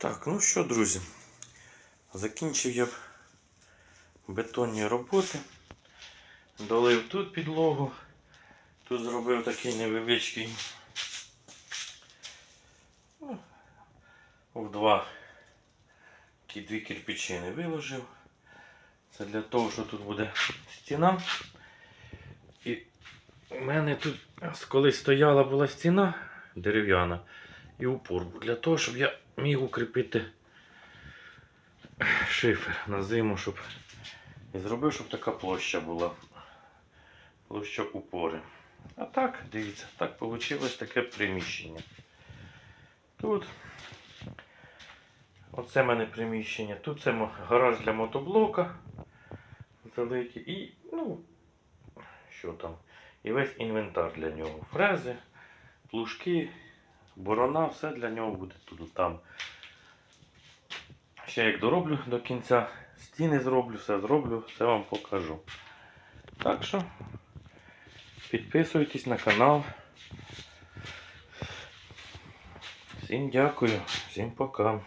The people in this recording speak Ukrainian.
Так, ну що, друзі, закінчив я бетонні роботи. Долив тут підлогу. Тут зробив такий невеличкий ну, в два ті дві кирпичини виложив. Це для того, що тут буде стіна. І у мене тут колись стояла була стіна дерев'яна і упор для того, щоб я міг укріпити шифер на зиму, щоб і зробив, щоб така площа була. Площа упори. А так, дивіться, так вийшло таке приміщення. Тут оце в мене приміщення. Тут це гараж для мотоблока. Великий. І, ну, що там? І весь інвентар для нього. Фрези, плужки, борона, все для нього буде тут. Там. Ще як дороблю до кінця, стіни зроблю, все зроблю, все вам покажу. Так що підписуйтесь на канал. Всім дякую, всім пока.